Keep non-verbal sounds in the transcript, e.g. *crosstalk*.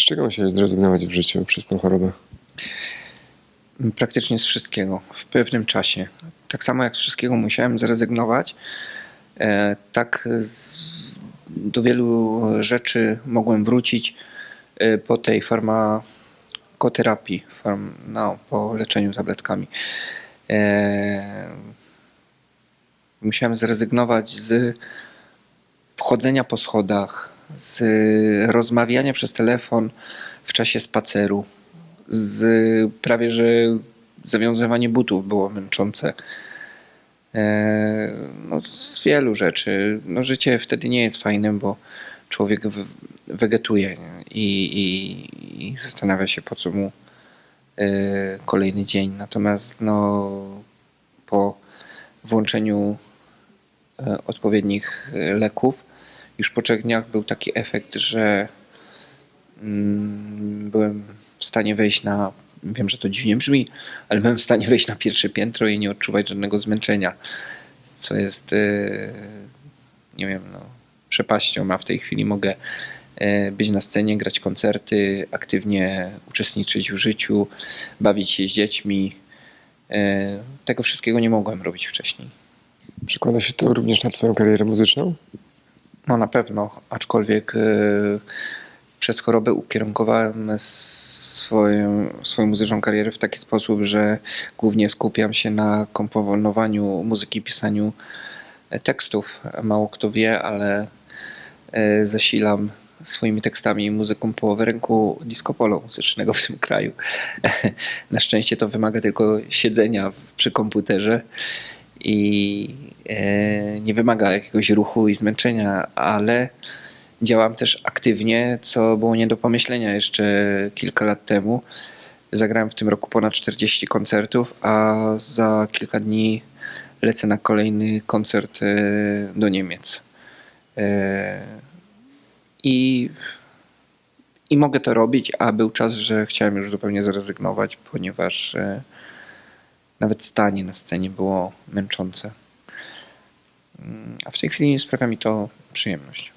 Z czego musiałeś zrezygnować w życiu przez tą chorobę? Praktycznie z wszystkiego w pewnym czasie. Tak samo jak z wszystkiego musiałem zrezygnować, e, tak z, do wielu rzeczy mogłem wrócić e, po tej farmakoterapii, farm, no, po leczeniu tabletkami. E, musiałem zrezygnować z wchodzenia po schodach, z rozmawiania przez telefon w czasie spaceru, z prawie że zawiązywanie butów było męczące. E, No, z wielu rzeczy. No, życie wtedy nie jest fajne, bo człowiek wegetuje i, i, i zastanawia się, po co mu e, kolejny dzień. Natomiast no, po włączeniu e, odpowiednich leków, już po trzech dniach był taki efekt, że mm, byłem w stanie wejść na, wiem, że to dziwnie brzmi, ale byłem w stanie wejść na pierwsze piętro i nie odczuwać żadnego zmęczenia, co jest, e, nie wiem, no, przepaścią, a w tej chwili mogę e, być na scenie, grać koncerty, aktywnie uczestniczyć w życiu, bawić się z dziećmi. E, Tego wszystkiego nie mogłem robić wcześniej. Przekłada się to również na twoją karierę muzyczną? No na pewno, aczkolwiek e, przez chorobę ukierunkowałem swoją, swoją muzyczną karierę w taki sposób, że głównie skupiam się na komponowaniu muzyki, pisaniu e, tekstów. Mało kto wie, ale e, zasilam swoimi tekstami i muzyką połowę rynku disco polo muzycznego w tym kraju. *laughs* Na szczęście to wymaga tylko siedzenia przy komputerze i e, nie wymaga jakiegoś ruchu i zmęczenia, ale działam też aktywnie, co było nie do pomyślenia jeszcze kilka lat temu. Zagrałem w tym roku ponad 40 koncertów, a za kilka dni lecę na kolejny koncert e, do Niemiec. E, I, I mogę to robić, a był czas, że chciałem już zupełnie zrezygnować, ponieważ nawet stanie na scenie było męczące. Mm, A w tej chwili sprawia mi to przyjemność.